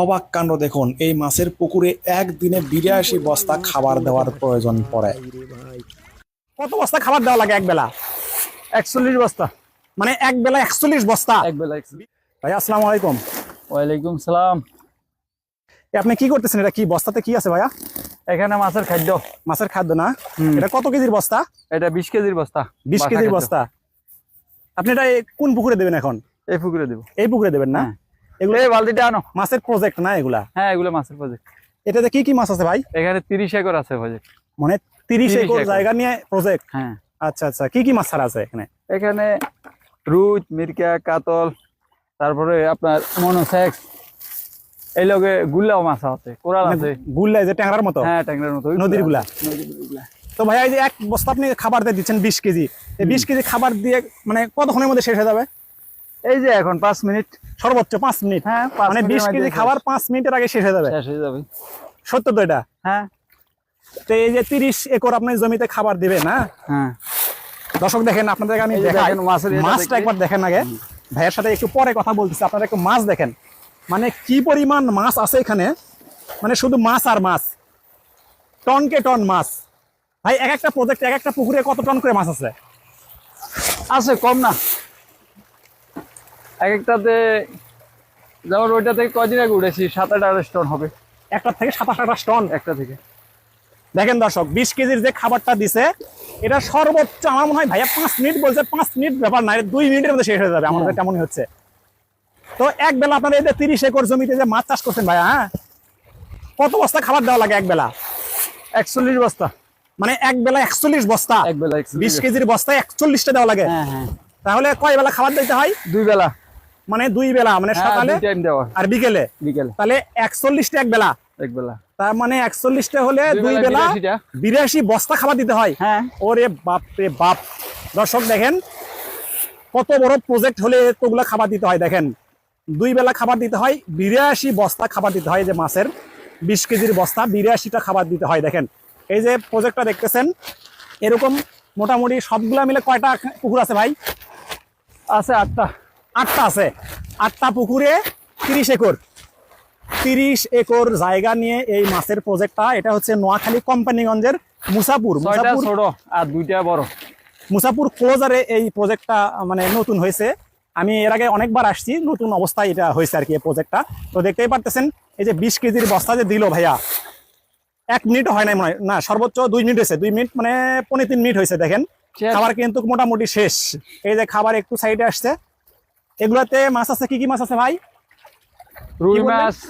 অবাক কাণ্ড দেখুন এই মাছের পুকুরে একদিনে বিরাশি বস্তা খাবার দেওয়ার প্রয়োজন পড়ে। কত বস্তা খাবার দেওয়া লাগে এক বেলা একচল্লিশ বস্তা। মানে এক বেলা একচল্লিশ বস্তা। এক বেলা ভাই আসসালামু আলাইকুম। ওয়ালাইকুম সালাম। আপনি কি করতেছেন? এটা কি বস্তাতে কি আছে ভাইয়া? এখানে মাছের খাদ্য। মাছের খাদ্য না। এটা কত কেজির বস্তা? এটা বিশ কেজির বস্তা বিশ কেজির বস্তা। আপনি এটা কোন পুকুরে দেবেন এখন? এই পুকুরে দেবো। এই পুকুরে দেবেন না? হ্যাঁ। এগুলো এই বালতিটা আনো। মাছের প্রজেক্ট না এগুলা? হ্যাঁ এগুলো মাছের প্রজেক্ট এটাতে কি কি মাছ আছে ভাই? এখানে তিরিশ একর আছে প্রজেক্ট মানে 30 একর। জায়গা নিয়ে প্রজেক্ট হ্যাঁ। আচ্ছা আচ্ছা। কি কি মাছ ছাড়া আছে এখানে? এখানে মিরকা কাতল তারপরে আপনার মনোসেক্স। এই লগে গুল্লাও মাছ আছে কোরাল আছে। গুল্লা যে ট্যাংরার মতো? হ্যাঁ ট্যাংরার মতো। নদীরগুলা? নদীরগুলা। তো ভাইয়া এই যে এক বস্তা আপনি খাবার দিয়ে দিচ্ছেন বিশ কেজি। এই বিশ কেজি খাবার দিয়ে মানে কতক্ষণের মধ্যে শেষ হয়ে যাবে? এই যে এখন পাঁচ মিনিট। সর্বোচ্চ পাঁচ মিনিট। হ্যাঁ মানে বিশ কেজি খাবার পাঁচ মিনিটের আগে শেষ হয়ে যাবে। শেষ হয়ে যাবে। সত্য তো এটা? হ্যাঁ। তো এই যে তিরিশ একর আপনি জমিতে খাবার দিবেন না হ্যাঁ। দর্শক দেখেন আপনাদেরকে আমি দেখাই। মাছটা একবার দেখেন আগে। ভাইয়ের সাথে একটু পরে কথা বলতেছি আপনারা একটু মাছ দেখেন। মানে কি পরিমাণ মাছ আছে এখানে? মানে শুধু মাছ আর মাছ। টনকে টন মাছ। ভাই এক একটা প্রজেক্ট এক একটা পুকুরে কত টন করে মাছ আছে? আছে কম না। এক একটাতে যেমন ওইটা থেকে কদিন আগে উঠেছি সাত আট আড়াইশ টন হবে। একটা থেকে সাতাশ আঠাশ টন? একটা থেকে। দেখেন দর্শক বিশ কেজির যে খাবারটা দিছে এটা সর্বোচ্চ আমার মনে হয় ভাইয়া পাঁচ মিনিট বলছে পাঁচ মিনিট ব্যাপার না দুই মিনিটের মধ্যে শেষ হয়ে যাবে আমাদের। কেমনই হচ্ছে। তো এক বেলা আপনারা এই যে তিরিশ একর জমিতে যে মাছ চাষ করছেন ভাইয়া হ্যাঁ? কত বস্তা খাবার দেওয়া লাগে এক বেলা? একচল্লিশ বস্তা। মানে এক বেলা একচল্লিশ বস্তা? এক বেলা বিশ কেজির বস্তায় একচল্লিশটা দেওয়া লাগে? হ্যাঁ হ্যাঁ। তাহলে কয় বেলা খাবার দিতে হয়? দুই বেলা। মানে দুই বেলা মানে হ্যাঁ সকালে আর বিকেলে। বিকেলে। তাহলে একচল্লিশটা এক বেলা। এক বেলা। তার মানে একচল্লিশটা হলে দুই বেলা বেলা 82টা। বিরাশি বস্তা খাবার দিতে হয়। হ্যাঁ। ওরে বাপ রে বাপ। দর্শক দেখেন কত বড় প্রজেক্ট হলে এতগুলা খাবার দিতে হয় দেখেন। দুই বেলা খাবার দিতে হয় বিরাশি বস্তা খাবার দিতে হয় যে মাছের বিশ কেজির বস্তা বিরাশিটা খাবার দিতে হয় দেখেন। এই যে প্রজেক্টটা দেখতেছেন এরকম মোটামুটি সবগুলা মিলে কয়টা পুকুর আছে ভাই? আছে আটটা। আটটা আছে। আটটা পুকুরে তিরিশ একর। তিরিশ একর জায়গা নিয়ে এই মাছের প্রজেক্টটা এটা হচ্ছে নোয়াখালী কোম্পানিগঞ্জের মুসাপুর। মুসাপুর ছোট আর দুইটা বড়। মুসাপুর ক্লোজারে এই প্রজেক্টটা মানে নতুন হয়েছে। আমি এর আগে অনেকবার আসছি নতুন অবস্থায় এটা হয়েছে আর কি এই প্রজেক্টটা তো দেখতেই পারতেছেন এই যে বিশ কেজির বস্তা যে দিল ভাইয়া এক মিনিট হয় নাই মনে না সর্বোচ্চ দুই মিনিট হয়েছে। দুই মিনিট মানে পনেরো তিন মিনিট হয়েছে দেখেন। খাবার কিন্তু মোটামুটি শেষ। এই যে খাবার একটু সাইডে আসছে এগুলাতে মাছ আছে কি কি মাছ আছে ভাই? রুই মাছ